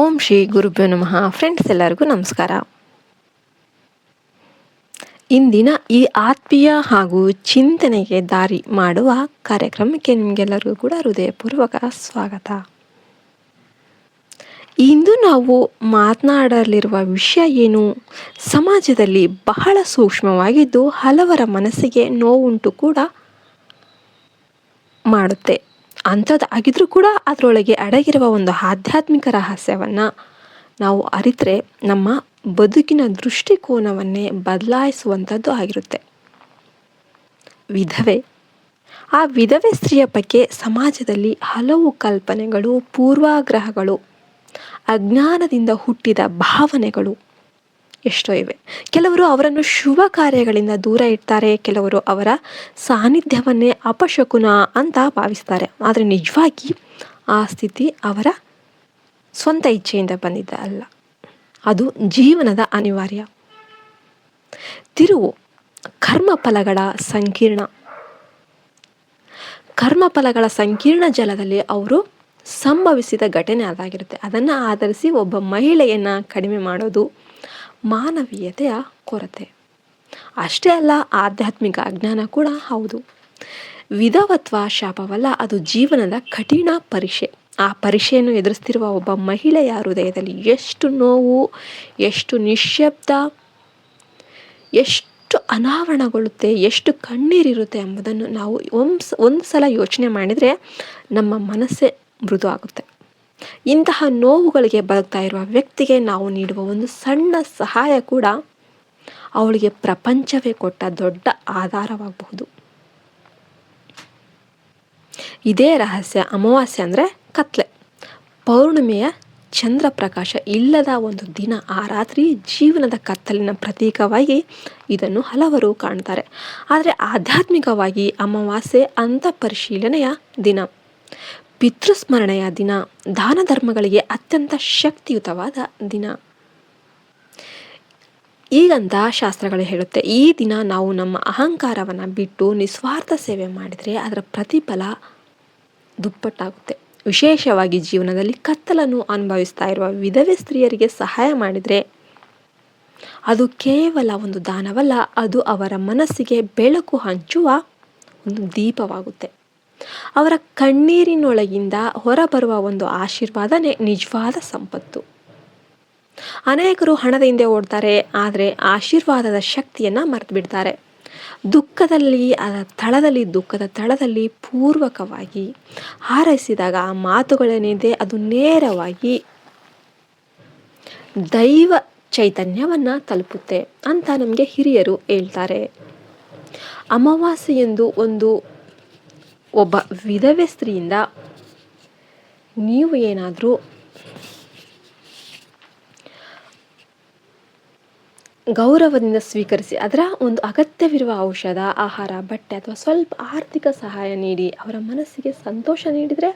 ಓಂ ಶ್ರೀ ಗುರುಭ್ಯೋ ನಮಃ. ಫ್ರೆಂಡ್ಸ್ ಎಲ್ಲರಿಗೂ ನಮಸ್ಕಾರ. ಇಂದಿನ ಈ ಆತ್ಮೀಯ ಹಾಗೂ ಚಿಂತನೆಗೆ ದಾರಿ ಮಾಡುವ ಕಾರ್ಯಕ್ರಮಕ್ಕೆ ನಿಮಗೆಲ್ಲರಿಗೂ ಕೂಡ ಹೃದಯಪೂರ್ವಕ ಸ್ವಾಗತ. ಇಂದು ನಾವು ಮಾತನಾಡಲಿರುವ ವಿಷಯ ಏನು? ಸಮಾಜದಲ್ಲಿ ಬಹಳ ಸೂಕ್ಷ್ಮವಾಗಿದ್ದು ಹಲವರ ಮನಸ್ಸಿಗೆ ನೋವುಂಟು ಕೂಡ ಮಾಡುತ್ತೆ. ಅಂಥದ್ದು ಆಗಿದ್ರೂ ಕೂಡ ಅದರೊಳಗೆ ಅಡಗಿರುವ ಒಂದು ಆಧ್ಯಾತ್ಮಿಕ ರಹಸ್ಯವನ್ನು ನಾವು ಅರಿತರೆ ನಮ್ಮ ಬದುಕಿನ ದೃಷ್ಟಿಕೋನವನ್ನೇ ಬದಲಾಯಿಸುವಂಥದ್ದು ಆಗಿರುತ್ತೆ. ವಿಧವೆ. ಆ ವಿಧವೆ ಸ್ತ್ರೀಯ ಬಗ್ಗೆ ಸಮಾಜದಲ್ಲಿ ಹಲವು ಕಲ್ಪನೆಗಳು, ಪೂರ್ವಾಗ್ರಹಗಳು, ಅಜ್ಞಾನದಿಂದ ಹುಟ್ಟಿದ ಭಾವನೆಗಳು. ಎಷ್ಟೋ ಇವೆ. ಕೆಲವರು ಅವರನ್ನು ಶುಭ ಕಾರ್ಯಗಳಿಂದ ದೂರ ಇಡ್ತಾರೆ, ಕೆಲವರು ಅವರ ಸಾನ್ನಿಧ್ಯವನ್ನೇ ಅಪಶಕುನ ಅಂತ ಭಾವಿಸ್ತಾರೆ. ಆದರೆ ನಿಜವಾಗಿ ಆ ಸ್ಥಿತಿ ಅವರ ಸ್ವಂತ ಇಚ್ಛೆಯಿಂದ ಬಂದಿದ್ದ ಅಲ್ಲ. ಅದು ಜೀವನದ ಅನಿವಾರ್ಯ. ತಿರುವು, ಕರ್ಮಫಲಗಳ ಸಂಕೀರ್ಣ. ಕರ್ಮಫಲಗಳ ಸಂಕೀರ್ಣ ಜಲದಲ್ಲಿ ಅವರು ಸಂಭವಿಸಿದ ಘಟನೆ ಅದಾಗಿರುತ್ತೆ. ಅದನ್ನು ಆಧರಿಸಿ ಒಬ್ಬ ಮಹಿಳೆಯನ್ನು ಕಡಿಮೆ ಮಾಡೋದು ಮಾನವೀಯತೆಯ ಕೊರತೆ. ಅಷ್ಟೇ ಅಲ್ಲ, ಆಧ್ಯಾತ್ಮಿಕ ಅಜ್ಞಾನ ಕೂಡ ಹೌದು. ವಿಧವತ್ವ ಶಾಪವಲ್ಲ, ಅದು ಜೀವನದ ಕಠಿಣ ಪರೀಕ್ಷೆ. ಆ ಪರೀಕ್ಷೆಯನ್ನು ಎದುರಿಸ್ತಿರುವ ಒಬ್ಬ ಮಹಿಳೆಯ ಹೃದಯದಲ್ಲಿ ಎಷ್ಟು ನೋವು, ಎಷ್ಟು ನಿಶ್ಶಬ್ದ ಎಷ್ಟು ಅನಾವರಣಗೊಳ್ಳುತ್ತೆ, ಎಷ್ಟು ಕಣ್ಣೀರಿರುತ್ತೆ ಎಂಬುದನ್ನು ನಾವು ಒಂದು ಒಂದು ಸಲ ಯೋಚನೆ ಮಾಡಿದರೆ ನಮ್ಮ ಮನಸ್ಸೇ ಮೃದು ಆಗುತ್ತೆ. ಇಂತಹ ನೋವುಗಳಿಗೆ ಬದುಕ್ತಾ ಇರುವ ವ್ಯಕ್ತಿಗೆ ನಾವು ನೀಡುವ ಒಂದು ಸಣ್ಣ ಸಹಾಯ ಕೂಡ ಅವಳಿಗೆ ಪ್ರಪಂಚವೇ ಕೊಟ್ಟ ದೊಡ್ಡ ಆಧಾರವಾಗಬಹುದು. ಇದೇ ರಹಸ್ಯ ಅಮಾವಾಸ್ಯೆ ಅಂದರೆ ಕತ್ಲೆ. ಪೌರ್ಣಿಮೆಯ ಚಂದ್ರ ಪ್ರಕಾಶ ಇಲ್ಲದ ಒಂದು ದಿನ ಆ ರಾತ್ರಿ ಜೀವನದ ಕತ್ತಲಿನ ಪ್ರತೀಕವಾಗಿ ಇದನ್ನು ಹಲವರು ಕಾಣ್ತಾರೆ. ಆದರೆ ಆಧ್ಯಾತ್ಮಿಕವಾಗಿ ಅಮಾವಾಸ್ಯೆ ಅಂತ ಪರಿಶೀಲನೆಯ ದಿನ. ಪಿತೃಸ್ಮರಣೆಯ ದಿನ. ದಾನ ಧರ್ಮಗಳಿಗೆ ಅತ್ಯಂತ ಶಕ್ತಿಯುತವಾದ ದಿನ. ಈಗಂತ ಶಾಸ್ತ್ರಗಳು ಹೇಳುತ್ತೆ, ಈ ದಿನ ನಾವು ನಮ್ಮ ಅಹಂಕಾರವನ್ನು ಬಿಟ್ಟು ನಿಸ್ವಾರ್ಥ ಸೇವೆ ಮಾಡಿದರೆ ಅದರ ಪ್ರತಿಫಲ ದುಪ್ಪಟ್ಟಾಗುತ್ತೆ. ವಿಶೇಷವಾಗಿ ಜೀವನದಲ್ಲಿ ಕತ್ತಲನ್ನು ಅನುಭವಿಸ್ತಾ ಇರುವ ವಿಧವೆ ಸ್ತ್ರೀಯರಿಗೆ ಸಹಾಯ ಮಾಡಿದರೆ ಅದು ಕೇವಲ ಒಂದು ದಾನವಲ್ಲ, ಅದು ಅವರ ಮನಸ್ಸಿಗೆ ಬೆಳಕು ಹಂಚುವ ಒಂದು ದೀಪವಾಗುತ್ತೆ. ಅವರ ಕಣ್ಣೀರಿನೊಳಗಿಂದ ಹೊರಬರುವ ಒಂದು ಆಶೀರ್ವಾದನೇ ನಿಜವಾದ ಸಂಪತ್ತು. ಅನೇಕರು ಹಣದ ಹಿಂದೆ ಓಡ್ತಾರೆ, ಆದರೆ ಆಶೀರ್ವಾದದ ಶಕ್ತಿಯನ್ನು ಮರೆತು ಬಿಡ್ತಾರೆ ದುಃಖದಲ್ಲಿ ಅದರ ತಳದಲ್ಲಿ, ದುಃಖದ ತಳದಲ್ಲಿ ಪೂರ್ವಕವಾಗಿ ಹಾರೈಸಿದಾಗ ಆ ಮಾತುಗಳೇನಿದೆ, ಅದು ನೇರವಾಗಿ ದೈವ ಚೈತನ್ಯವನ್ನು ತಲುಪುತ್ತೆ ಅಂತ ನಮಗೆ ಹಿರಿಯರು ಹೇಳ್ತಾರೆ. ಅಮಾವಾಸ್ಯೆಯೆಂದು ಒಂದು ಒಬ್ಬ ವಿಧವೆ ಸ್ತ್ರೀಯಿಂದ ನೀವು ಏನಾದರೂ ಗೌರವದಿಂದ ಸ್ವೀಕರಿಸಿ ಅದರ ಒಂದು ಅಗತ್ಯವಿರುವ ಔಷಧ, ಆಹಾರ, ಬಟ್ಟೆ ಅಥವಾ ಸ್ವಲ್ಪ ಆರ್ಥಿಕ ಸಹಾಯ ನೀಡಿ, ಅವರ ಮನಸ್ಸಿಗೆ ಸಂತೋಷ ನೀಡಿದರೆ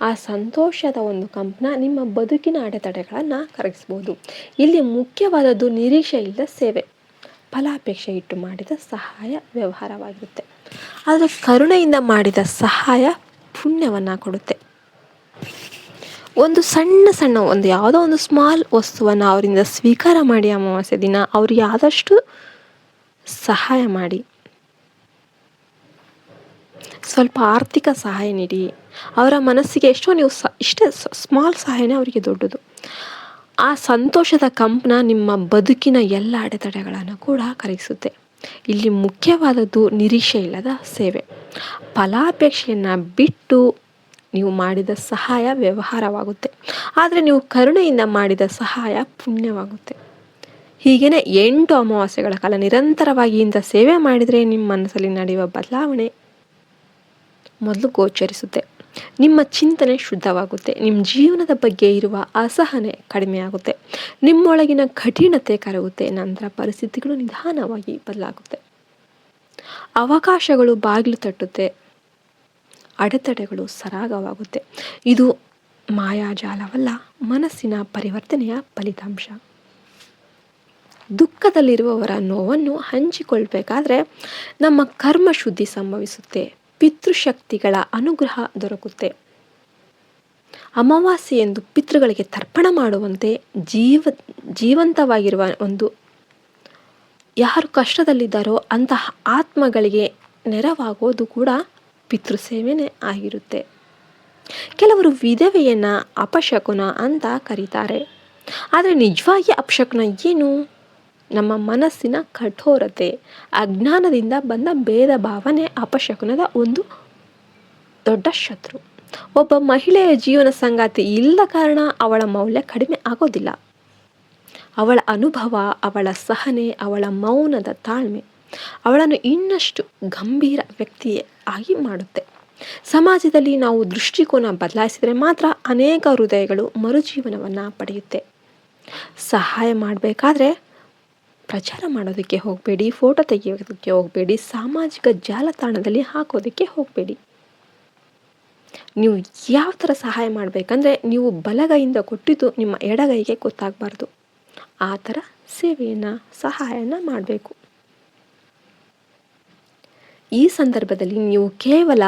ಆ ಸಂತೋಷದ ಒಂದು ಕಂಪನ ನಿಮ್ಮ ಬದುಕಿನ ಅಡೆತಡೆಗಳನ್ನು ಕರಗಿಸ್ಬೋದು. ಇಲ್ಲಿ ಮುಖ್ಯವಾದದ್ದು ನಿರೀಕ್ಷೆ ಇಲ್ಲದ ಸೇವೆ. ಫಲಾಪೇಕ್ಷೆ ಇಟ್ಟು ಮಾಡಿದ ಸಹಾಯ ವ್ಯವಹಾರವಾಗಿರುತ್ತೆ. ಆದರೆ ಕರುಣೆಯಿಂದ ಮಾಡಿದ ಸಹಾಯ ಪುಣ್ಯವನ್ನು ಕೊಡುತ್ತೆ. ಒಂದು ಸಣ್ಣ ಸಣ್ಣ ಒಂದು ಯಾವುದೋ ಒಂದು ಸ್ಮಾಲ್ ವಸ್ತುವನ್ನು ಅವರಿಂದ ಸ್ವೀಕಾರ ಮಾಡಿ ಅಮಾವಾಸ್ಯೆ ದಿನ ಅವ್ರಿಗೆ ಆದಷ್ಟು ಸಹಾಯ ಮಾಡಿ. ಸ್ವಲ್ಪ ಆರ್ಥಿಕ ಸಹಾಯ ನೀಡಿ. ಅವರ ಮನಸ್ಸಿಗೆ ಎಷ್ಟೋ ನೀವು ಸ, ಇಷ್ಟೇ ಸ್ಮಾಲ್ ಸಹಾಯನೇ ಅವರಿಗೆ ದೊಡ್ಡದು. ಆ ಸಂತೋಷದ ಕಂಪನ ನಿಮ್ಮ ಬದುಕಿನ ಎಲ್ಲ ಅಡೆತಡೆಗಳನ್ನು ಕೂಡ ಕರಗಿಸುತ್ತೆ. ಇಲ್ಲಿ ಮುಖ್ಯವಾದದ್ದು ನಿರೀಕ್ಷೆ ಇಲ್ಲದ ಸೇವೆ. ಫಲಾಪೇಕ್ಷೆಯನ್ನು ಬಿಟ್ಟು ನೀವು ಮಾಡಿದ ಸಹಾಯ ವ್ಯವಹಾರವಾಗುತ್ತೆ. ಆದರೆ ನೀವು ಕರುಣೆಯಿಂದ ಮಾಡಿದ ಸಹಾಯ ಪುಣ್ಯವಾಗುತ್ತೆ. ಹೀಗೇ ಎಂಟು ಅಮಾವಾಸ್ಯೆಗಳ ಕಾಲ ನಿರಂತರವಾಗಿ ಇಂಥ ಸೇವೆ ಮಾಡಿದರೆ ನಿಮ್ಮ ಮನಸ್ಸಲ್ಲಿ ನಡೆಯುವ ಬದಲಾವಣೆ ಮೊದಲು ಗೋಚರಿಸುತ್ತೆ. ನಿಮ್ಮ ಚಿಂತನೆ ಶುದ್ಧವಾಗುತ್ತೆ ನಿಮ್ಮ ಜೀವನದ ಬಗ್ಗೆ ಇರುವ ಅಸಹನೆ ಕಡಿಮೆಯಾಗುತ್ತೆ, ನಿಮ್ಮೊಳಗಿನ ಕಠಿಣತೆ ಕರಗುತ್ತೆ, ನಂತರ ಪರಿಸ್ಥಿತಿಗಳು ನಿಧಾನವಾಗಿ ಬದಲಾಗುತ್ತೆ. ಅವಕಾಶಗಳು ಬಾಗಿಲು ತಟ್ಟುತ್ತೆ, ಅಡೆತಡೆಗಳು ಸರಾಗವಾಗುತ್ತೆ. ಇದು ಮಾಯಾಜಾಲವಲ್ಲ, ಮನಸ್ಸಿನ ಪರಿವರ್ತನೆಯ ಫಲಿತಾಂಶ. ದುಃಖದಲ್ಲಿರುವವರ ನೋವನ್ನು ಹಂಚಿಕೊಳ್ಬೇಕಾದ್ರೆ ನಮ್ಮ ಕರ್ಮ ಶುದ್ಧಿ ಸಂಭವಿಸುತ್ತೆ. ಪಿತೃಶಕ್ತಿಗಳ ಅನುಗ್ರಹ ದೊರಕುತ್ತೆ. ಅಮಾವಾಸ್ಯೆಯೆಂದು ಪಿತೃಗಳಿಗೆ ತರ್ಪಣ ಮಾಡುವಂತೆ ಜೀವ, ಜೀವಂತವಾಗಿರುವ ಒಂದು ಯಾರು ಕಷ್ಟದಲ್ಲಿದ್ದಾರೋ ಅಂತಹ ಆತ್ಮಗಳಿಗೆ ನೆರವಾಗೋದು ಕೂಡ ಪಿತೃ ಸೇವೆನೇ ಆಗಿರುತ್ತೆ. ಕೆಲವರು ವಿಧವೆಯನ್ನು ಅಪಶಕುನ ಅಂತ ಕರೀತಾರೆ. ಆದರೆ ನಿಜವಾಗಿ ಅಪಶಕುನ ಏನು? ನಮ್ಮ ಮನಸ್ಸಿನ ಕಠೋರತೆ, ಅಜ್ಞಾನದಿಂದ ಬಂದ ಭೇದ ಭಾವನೆ ಅಪಶಕುನದ ಒಂದು ದೊಡ್ಡ ಶತ್ರು. ಒಬ್ಬ ಮಹಿಳೆಯ ಜೀವನ ಸಂಗಾತಿ ಇಲ್ಲದ ಕಾರಣ ಅವಳ ಮೌಲ್ಯ ಕಡಿಮೆ ಆಗೋದಿಲ್ಲ. ಅವಳ ಅನುಭವ, ಅವಳ ಸಹನೆ, ಅವಳ ಮೌನದ ತಾಳ್ಮೆ ಅವಳನ್ನು ಇನ್ನಷ್ಟು ಗಂಭೀರ ವ್ಯಕ್ತಿಯೇ ಆಗಿ ಮಾಡುತ್ತೆ. ಸಮಾಜದಲ್ಲಿ ನಾವು ದೃಷ್ಟಿಕೋನ ಬದಲಾಯಿಸಿದರೆ ಮಾತ್ರ ಅನೇಕ ಹೃದಯಗಳು ಮರುಜೀವನವನ್ನು ಪಡೆಯುತ್ತೆ. ಸಹಾಯ ಮಾಡಬೇಕಾದ್ರೆ ಪ್ರಚಾರ ಮಾಡೋದಕ್ಕೆ ಹೋಗಬೇಡಿ ಫೋಟೋ ತೆಗೆಯೋದಕ್ಕೆ ಹೋಗಬೇಡಿ, ಸಾಮಾಜಿಕ ಜಾಲತಾಣದಲ್ಲಿ ಹಾಕೋದಕ್ಕೆ ಹೋಗಬೇಡಿ. ನೀವು ಯಾವ ಥರ ಸಹಾಯ ಮಾಡಬೇಕಂದ್ರೆ ನೀವು ಬಲಗೈಯಿಂದ ಕೊಟ್ಟಿದ್ದು ನಿಮ್ಮ ಎಡಗೈಗೆ ಗೊತ್ತಾಗಬಾರ್ದು. ಆ ಥರ ಸೇವೆಯನ್ನು, ಸಹಾಯನ ಮಾಡಬೇಕು. ಈ ಸಂದರ್ಭದಲ್ಲಿ ನೀವು ಕೇವಲ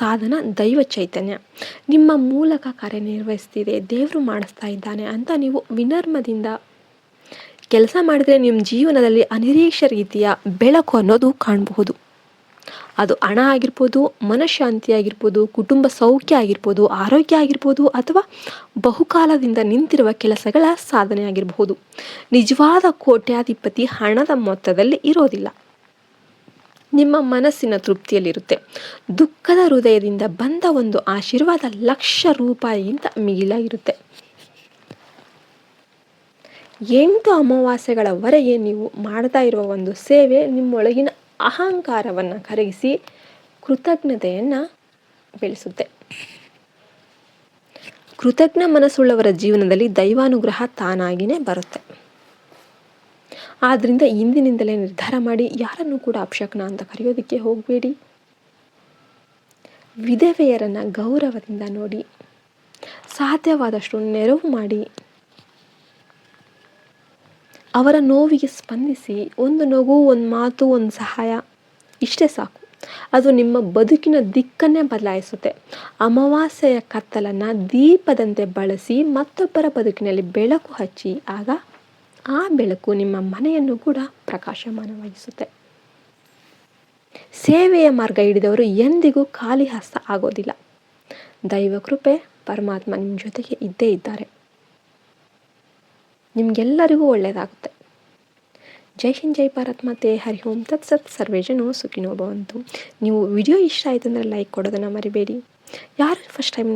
ಸಾಧನ, ದೈವ ಚೈತನ್ಯ, ನಿಮ್ಮ ಮೂಲಕ ಕಾರ್ಯನಿರ್ವಹಿಸ್ತಿದೆ, ದೇವರು ಮಾಡಿಸ್ತಾ ಇದ್ದಾನೆ ಅಂತ ನೀವು ವಿನರ್ಮದಿಂದ ಕೆಲಸ ಮಾಡಿದರೆ ನಿಮ್ಮ ಜೀವನದಲ್ಲಿ ಅನಿರೀಕ್ಷ ರೀತಿಯ ಬೆಳಕು ಅನ್ನೋದು ಕಾಣಬಹುದು. ಅದು ಹಣ ಆಗಿರ್ಬೋದು, ಮನಃಶಾಂತಿ ಆಗಿರ್ಬೋದು, ಕುಟುಂಬ ಸೌಖ್ಯ ಆಗಿರ್ಬೋದು, ಆರೋಗ್ಯ ಆಗಿರ್ಬೋದು ಅಥವಾ ಬಹುಕಾಲದಿಂದ ನಿಂತಿರುವ ಕೆಲಸಗಳ ಸಾಧನೆ ಆಗಿರಬಹುದು. ನಿಜವಾದ ಕೋಟ್ಯಾಧಿಪತಿ ಹಣದ ಮೊತ್ತದಲ್ಲಿ ಇರೋದಿಲ್ಲ. ನಿಮ್ಮ ಮನಸ್ಸಿನ ತೃಪ್ತಿಯಲ್ಲಿರುತ್ತೆ. ದುಃಖದ ಹೃದಯದಿಂದ ಬಂದ ಒಂದು ಆಶೀರ್ವಾದ ಲಕ್ಷ ರೂಪಾಯಿಗಿಂತ ಮಿಗಿಲಾಗಿರುತ್ತೆ. ಎಂಟು ಅಮಾವಾಸ್ಯೆಗಳವರೆಗೆ ನೀವು ಮಾಡ್ತಾ ಇರುವ ಒಂದು ಸೇವೆ ನಿಮ್ಮೊಳಗಿನ ಅಹಂಕಾರವನ್ನು ಕರಗಿಸಿ ಕೃತಜ್ಞತೆಯನ್ನು ಬೆಳೆಸುತ್ತೆ. ಕೃತಜ್ಞ ಮನಸ್ಸುಳ್ಳವರ ಜೀವನದಲ್ಲಿ ದೈವಾನುಗ್ರಹ ತಾನಾಗಿಯೇ ಬರುತ್ತೆ. ಆದ್ದರಿಂದ ಇಂದಿನಿಂದಲೇ ನಿರ್ಧಾರ ಮಾಡಿ ಯಾರನ್ನು ಕೂಡ ಅಪಶಕನ ಅಂತ ಕರೆಯೋದಕ್ಕೆ ಹೋಗಬೇಡಿ. ವಿಧವೆಯರನ್ನು ಗೌರವದಿಂದ ನೋಡಿ ಸಾಧ್ಯವಾದಷ್ಟು ನೆರವು ಮಾಡಿ ಅವರ ನೋವಿಗೆ ಸ್ಪಂದಿಸಿ, ಒಂದು ನಗು, ಒಂದು ಮಾತು, ಒಂದು ಸಹಾಯ, ಇಷ್ಟೇ ಸಾಕು. ಅದು ನಿಮ್ಮ ಬದುಕಿನ ದಿಕ್ಕನ್ನೇ ಬದಲಾಯಿಸುತ್ತೆ. ಅಮಾವಾಸ್ಯೆಯ ಕತ್ತಲನ್ನು ದೀಪದಂತೆ ಬಳಸಿ ಮತ್ತೊಬ್ಬರ ಬದುಕಿನಲ್ಲಿ ಬೆಳಕು ಹಚ್ಚಿ, ಆಗ ಆ ಬೆಳಕು ನಿಮ್ಮ ಮನೆಯನ್ನು ಕೂಡ ಪ್ರಕಾಶಮಾನವಾಗಿಸುತ್ತೆ. ಸೇವೆಯ ಮಾರ್ಗ ಹಿಡಿದವರು ಎಂದಿಗೂ ಖಾಲಿ ಹಸ್ತ ಆಗೋದಿಲ್ಲ. ದೈವ ಕೃಪೆ ಪರಮಾತ್ಮ ನಿಮ್ಮ ಜೊತೆಗೆ ಇದ್ದೇ ಇದ್ದಾರೆ. ನಿಮಗೆಲ್ಲರಿಗೂ ಒಳ್ಳೆಯದಾಗುತ್ತೆ ಜೈ ಹಿಂದ್, ಜೈ ಭಾರತ್ ಮತ್ತೆ ಹರಿ ಓಂ. ತತ್ಸತ್ ಸರ್ವೇ ಜನೋ ಸುಖಿನೋ ಭವಂತು ನೀವು ವಿಡಿಯೋ ಇಷ್ಟ ಆಯ್ತು ಅಂದರೆ ಲೈಕ್ ಕೊಡೋದನ್ನು ಮರಿಬೇಡಿ. ಯಾರು ಫಸ್ಟ್ ಟೈಮ್